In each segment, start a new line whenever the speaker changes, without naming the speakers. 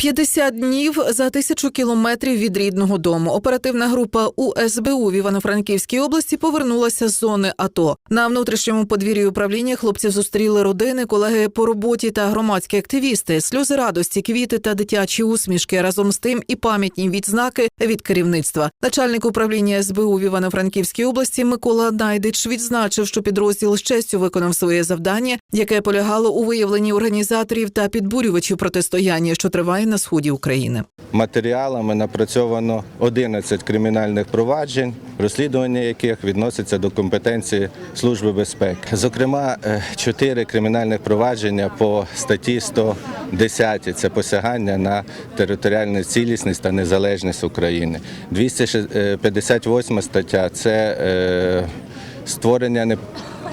50 днів за тисячу кілометрів від рідного дому. Оперативна група УСБУ в Івано-Франківській області повернулася з зони АТО. На внутрішньому подвір'ї управління хлопців зустріли родини, колеги по роботі та громадські активісти. Сльози радості, квіти та дитячі усмішки разом з тим і пам'ятні відзнаки від керівництва. Начальник управління СБУ в Івано-Франківській області Микола Найдич відзначив, що підрозділ з честю виконав своє завдання, яке полягало у виявленні організаторів та підбурювачів протистояння, що триває на сході України.
Матеріалами напрацьовано 11 кримінальних проваджень, розслідування яких відноситься до компетенції Служби безпеки. Зокрема, 4 кримінальних провадження по статті 110 – це посягання на територіальну цілісність та незалежність України. 258 стаття це е, створення не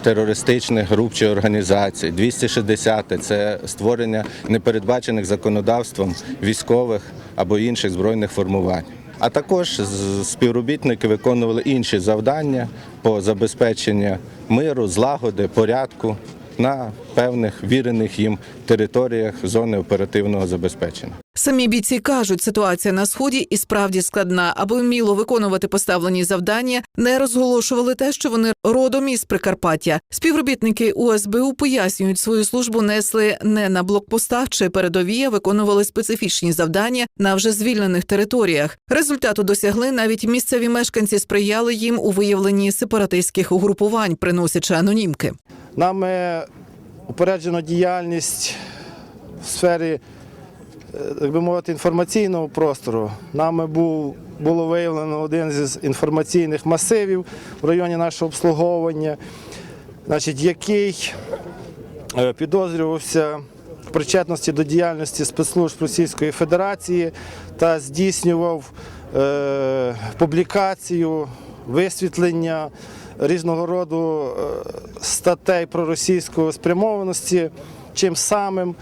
терористичних груп чи організацій. 260 – це створення непередбачених законодавством військових або інших збройних формувань. А також співробітники виконували інші завдання по забезпеченню миру, злагоди, порядку на певних вірених їм територіях зони оперативного забезпечення.
Самі бійці кажуть, ситуація на сході і справді складна. Аби вміло виконувати поставлені завдання, не розголошували те, що вони родом із Прикарпаття. Співробітники УСБУ пояснюють, свою службу несли не на блокпостах чи передовій, а виконували специфічні завдання на вже звільнених територіях. Результату досягли навіть місцеві мешканці сприяли їм у виявленні сепаратистських угрупувань, приносячи анонімки.
Нами упереджено діяльність в сфері, е, так би мовити, інформаційного простору. Нами був, було виявлено один з інформаційних масивів в районі нашого обслуговування, значить, який е, підозрювався в причетності до діяльності спецслужб Російської Федерації та здійснював е, публікацію, висвітлення різного роду е, статей проросійської спрямованості, чим самим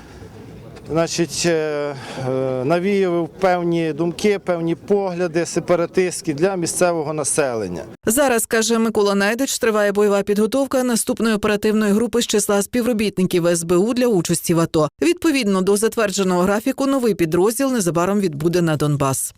значить, е, е, навіював певні думки, певні погляди сепаратистські для місцевого населення.
Зараз каже Микола Найдич, триває бойова підготовка наступної оперативної групи з числа співробітників СБУ для участі в АТО. Відповідно до затвердженого графіку, новий підрозділ незабаром відбуде на Донбас.